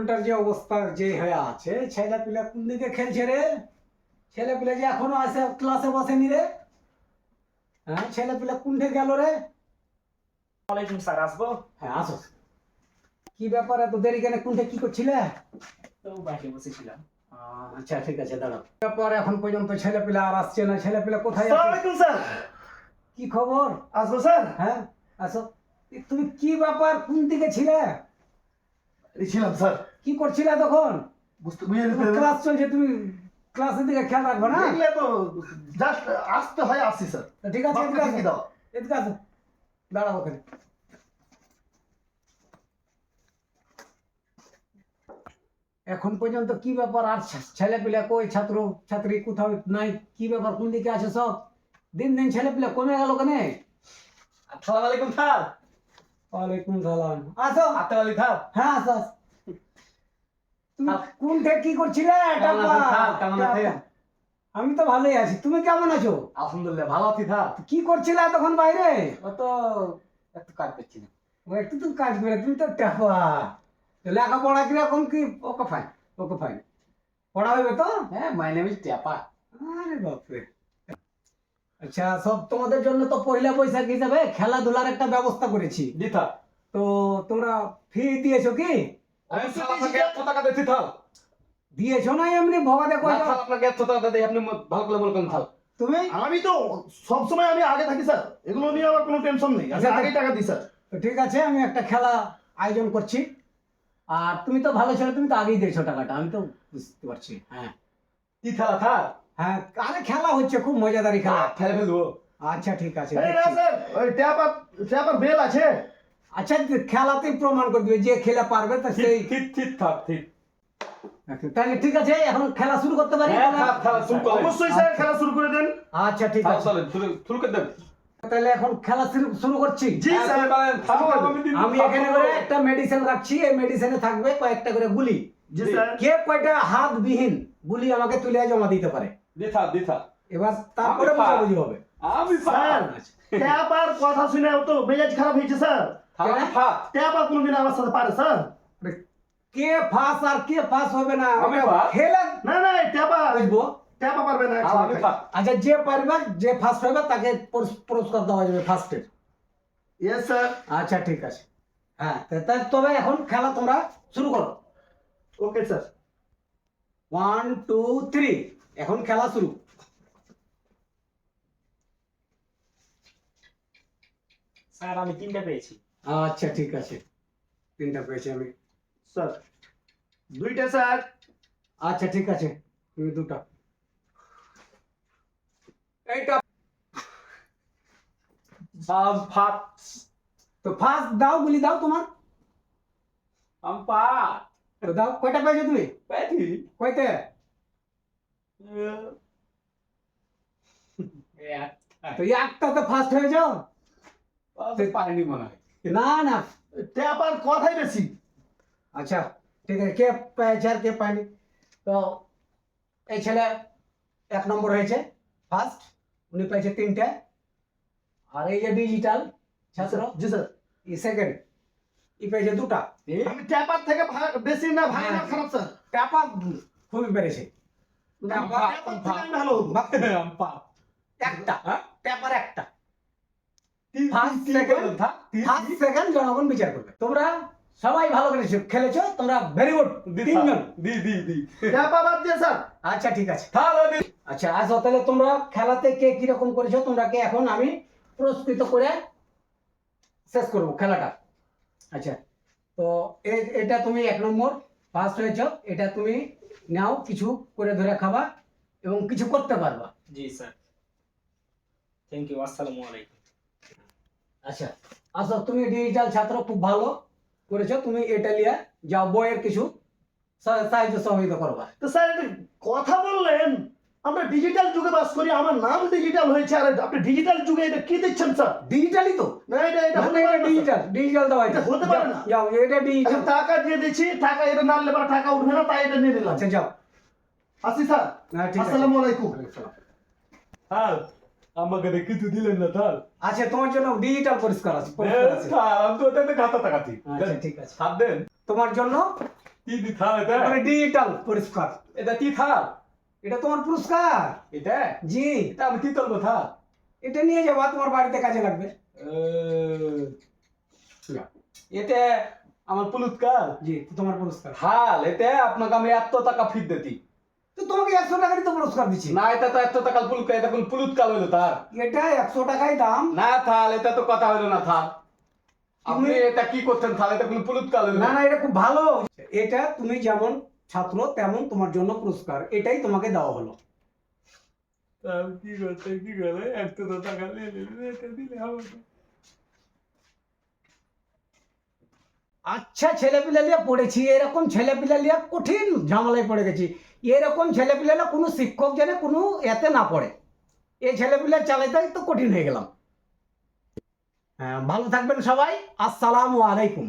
স্কুলটার যে অবস্থা যে হয়ে আছে ছেলে পিলা কোন দিকে খেলছে রে? ছেলে পিলা যে এখনও আসে ক্লাসে বসেনি রে? হ্যাঁ ছেলে পিলা কোনটে গেল রে? ওয়ালাইকুম স্যার আসব? হ্যাঁ আসো। কি ব্যাপার এত দেরি কেন? কোনটে কি করছিলে? তো বাইরে বসেছিলাম। আচ্ছা ঠিক আছে দাঁড়াও। ব্যাপার এখন পর্যন্ত ছেলে পিলা আর আসছে না? ছেলে পিলা কোথায় আছে? স্যার। কি খবর? আসব স্যার? হ্যাঁ আসো। তুমি কি ব্যাপার? কোন দিকে ছিলে? ছিলাম স্যার। কি করছিলে তখন? বুঝতে বুঝে ক্লাস চলছে তুমি ক্লাসের দিকে খেয়াল রাখবে না? তো জাস্ট আসতে হয় আসছি স্যার ঠিক আছে এদিকে আসো। দাও। এদিকে আসো। দাঁড়াও ওখানে। এখন পর্যন্ত কি ব্যাপার? আর ছেলে পিলা কই ছাত্র ছাত্রী কোথাও নাই? কি ব্যাপার? কোন দিকে আছে সব? দিন দিন ছেলে পিলা কমে গেল কেন? আসসালামু আলাইকুম স্যার। ওয়ালাইকুম সালাম। আসো। আতে ওয়ালি স্যার। হ্যাঁ আসো আসো। তুমি কি করছিলে? আমি তো ভালোই আছি। তুমি কেমন আছো? আলহামদুলিল্লাহ ভালো আছি স্যার কি করছিলে তখন বাইরে? তো একটু কাজ করছি না ও একটু তো কাজ করে তুমি তো টাপা। লেখাপড়া কীরকম কি? ওকে ফাইন ওকে ফাইন পড়া হবে তো? হ্যাঁ মাই নেম ইজ টেপা আরে বাপরে। আচ্ছা সব তোমাদের জন্য তো পয়লা বৈশাখ হিসাবে খেলাধুলার একটা ব্যবস্থা করেছি। স্যার তো তোমরা ফি দিয়েছ কি? আমি স্যার আপনাকে একশো টাকা দিচ্ছি স্যার দিয়েছ না এমনি ভবাদে না, আপনাকে একশো টাকা দিই আপনি ভালো করে বলবেন স্যার তুমি? আমি তো সব সময় আমি আগে থাকি স্যার। এগুলো নিয়ে আমার কোনো টেনশন নেই। আমি আচ্ছা, আগে টাকা দিই স্যার। ঠিক আছে আমি একটা খেলা আয়োজন করছি। আর তুমি তো ভালো ছেলে তুমি তো আগেই দিয়েছ টাকাটা। আমি তো বুঝতে পারছি হ্যাঁ। কি খেলা স্যার হ্যাঁ আরে খেলা হচ্ছে খুব মজাদারি খেলা। খেলে ফেলব। আচ্ছা ঠিক আছে স্যার ওই ট্যাপ আর ট্যাপ আর বেল আছে। আচ্ছা খেলাতেই প্রমাণ করে দিবে যে খেলে পারবে তা সেই। ঠিক ঠিক স্যার ঠিক। তাহলে ঠিক আছে এখন খেলা শুরু করতে পারি? হ্যাঁ খেলা শুরু করেন অবশ্যই স্যার খেলা শুরু করে দেন। আচ্ছা ঠিক আছে। চলেন শুরু শুরু করে দেন। তাহলে এখন খেলা শুরু করছি? জি হ্যাঁ, স্যার। আমি এখানে করে একটা মেডিসিন রাখছি এই মেডিসিনে থাকবে কয়েকটা করে গুলি। জি। স্যার। কে কয়টা হাত বিহীন গুলি আমাকে তুলে জমা দিতে পারে? দি স্যার দি স্যার এবার তারপরে বুঝাবুঝি হবে। আমি স্যার ট্যাপ কথা শুনে তো মেজাজ খারাপ হয়েছে স্যার। ট্যাপ আর আমার সাথে পারে স্যার? কে ফাঁস আর কে ফাঁস হবে না। খেলে না না ট্যাপ বুঝব? ট্যাপ পারবে না আর আমি ফাট আচ্ছা যে পারবে যে ফার্স্ট হবে তাকে পুরস্কার দেওয়া যাবে ফার্স্টের ইয়েস স্যার আচ্ছা ঠিক আছে। হ্যাঁ তবে এখন খেলা তোমরা শুরু করো। Okay sir one two three এখন খেলা শুরু। স্যার আমি তিনটা পেয়েছি। আচ্ছা ঠিক আছে। তিনটা পেয়েছি আমি। স্যার দুইটা স্যার। আচ্ছা ঠিক আছে। তুমি দুটো। এইটা। ফাট তো ফার্স্ট দাও গুলি দাও তোমার। আমি পাট তো দাও কয়টা পেয়েছ তুমি? পেয়েছি। কয়তে তো একটা তো ফার্স্ট হয়ে যাও। পারিনি মনে হয়। না না ট্যাপ আর কথাই বেশি। আচ্ছা ঠিক আছে কে পেয়েছে আর কে পায়নি? তো এই ছেলে এক নম্বর হয়েছে ফার্স্ট উনি পেয়েছে তিনটে। আর এই যে ডিজিটাল ছাত্র জি স্যার ই সেকেন্ড ই পেয়েছে দুটা। আমি ট্যাপ আর থেকে বেশি না ভালো না। খারাপ স্যার। টাপা খুবই পেরেছে একটা হ্যাঁ? পেপার একটা। ফার্স্ট সেকেন্ড জনগণ বিচার করবে। তোমরা সবাই ভালো খেলেছো তোমরা ভেরি গুড তিনজন। দি দি দি। বাদ দিয়ে স্যার। আচ্ছা ঠিক আছে। তাহলে আচ্ছা আসো তাহলে তোমরা খেলাতে কে কীরকম করেছ তোমরাকে এখন আমি পুরস্কৃত করে শেষ করব খেলাটা। আচ্ছা তো এটা তুমি এক নম্বর ফার্স্ট হয়েছ এটা তুমি নাও কিছু করে ধরে খাবা এবং কিছু করতে পারবা। জি স্যার। থ্যাংক ইউ আসসালামু আলাইকুম। আচ্ছা। আসো তুমি ডিজিটাল ছাত্র খুব ভালো করেছ। তুমি এটা নিয়ে যাও বইয়ের কিছু সাহায্য সহযোগিতা করবা তো স্যার একটা কথা বললেন। আমরা ডিজিটাল যুগে বাস করি আমার নাম ডিজিটাল হয়েছে আর আপনি ডিজিটাল যুগে এটা কি দিচ্ছেন স্যার? ডিজিটালি তো? না এটা এটা হতে পারে ডিজিটাল ডিজিটাল দেওয়া এটা হতে পারে না। যাও এটা ডিজিটাল টাকা দিয়ে দিচ্ছি টাকা এটা না নেবার টাকা উঠবে না তাই এটা নিয়ে নিলাম। আচ্ছা যাও। আসি স্যার। হ্যাঁ ঠিক আছে। আসসালামু আলাইকুম। স্যার আমাকে তো কিছু দিলেন না স্যার আচ্ছা তোমার জন্য ডিজিটাল পরিষ্কার আছে পরিষ্কার আমি তো ওটাতে খাতা টাকাছি আচ্ছা ঠিক আছে। হাত দেন। তোমার জন্য কি থাল এটা। মানে ডিজিটাল পুরস্কার এটা কি থাল এটা তোমার পুরস্কার। এটা? জি। এটা আমি কি তুলবো থাল এটা নিয়ে যাবা তোমার বাড়িতে কাজে লাগবে। এটা আমার পুলুৎকার? জি তোমার পুরস্কার। হাল এতে আপনাকে আমি এত টাকা ফিট দিতি তো তোমাকে একশো টাকারই তো পুরস্কার দিচ্ছি। না এটা তো এত টাকা পুলুৎকার এটা কোন পুলুৎকার হইল তার? এটা একশো টাকাই দাম। না থাল এটা তো কথা হইল না থাল আপনি এটা কি করছেন থাল এটা কোন পুলুৎকার হইল। না না এটা খুব ভালো। এটা তুমি যেমন ছাত্র তেমন তোমার জন্য পুরস্কার। এটাই তোমাকে দেওয়া হলো। কি করতে কি করে এত তো টাকা নিয়ে এটা দিলে হবে। আচ্ছা ছেলেপিলে নিয়ে পড়েছি, এরকম ছেলেপিলে নিয়ে কঠিন ঝামেলায় পড়ে গেছি। এরকম ছেলেপিলেরা কোনো শিক্ষক যেন কোনো এতে না পড়ে। এই ছেলেপিলে চালাইতে তো কঠিন হয়ে গেলাম। হ্যাঁ ভালো থাকবেন সবাই। আসসালামু আলাইকুম।